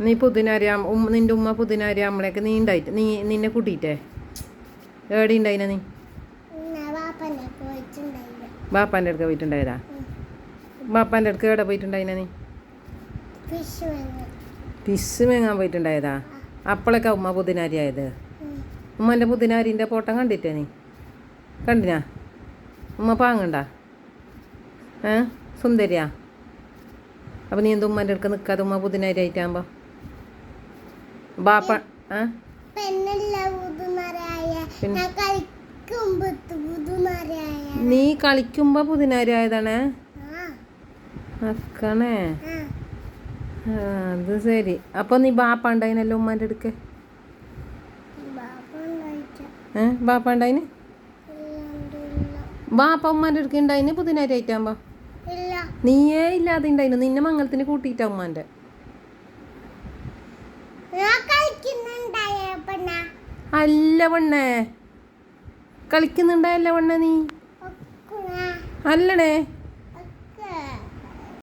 നീ പുതിനാരി ഉമ്മ നിന്റെ ഉമ്മ പുതിനാരി നമ്മളെയൊക്കെ നീ ഉണ്ടായിട്ട് നീ നിന്നെ കൂട്ടിയിട്ടേ? എവിടെ ഉണ്ടായിന നീ? ബാപ്പാന്റെ അടുക്ക പോയിട്ടുണ്ടായതാ? ബാപ്പാന്റെ അടുക്ക എവിടെ പോയിട്ടുണ്ടായിന നീ? ഫിഷ് മേങ്ങാൻ പോയിട്ടുണ്ടായതാ? അപ്പോഴൊക്കെ ഉമ്മ പുതിനാരി ആയത് ഉമ്മന്റെ പുതിനാരിന്റെ ഫോട്ടം കണ്ടിട്ടേ നീ? കണ്ടിനാ? ഉമ്മ പാങ്ങണ്ട? ഏ? സുന്ദരിയാ? അപ്പം നീ എന്ത് ഉമ്മന്റെ അടുക്ക നിൽക്കാതെ ഉമ്മ പുതിനാരി ആയിട്ടാകുമ്പോൾ ബാപ്പ നീ കളിക്കുമ്പോ പുതുമരായ നീ കളിക്കുമ്പോൾ പുതിനാരി ആയതാണേ ആ. അക്കണേ അത് ശരി. അപ്പൊ നീ ബാപ്പ ഉണ്ടായിനല്ലോ ഉമ്മാന്റെ അടുക്ക്? ബാപ്പ ഉണ്ടായിന്? ബാപ്പ ഉമ്മാന്റെ അടുക്ക് ഉണ്ടായിന് പുതിനാരി ആയിട്ടാകുമ്പോ ഇല്ല. നീയേ ഇല്ലാതെ ഉണ്ടായിരുന്നു നിന്നെ മംഗളത്തിന് കൂട്ടിയിട്ടാ ഉമ്മാന്റെ അല്ല വണ്ണേ കളിക്കുന്നുണ്ടായല്ല പെണ്ണേ നീ? അല്ലണേ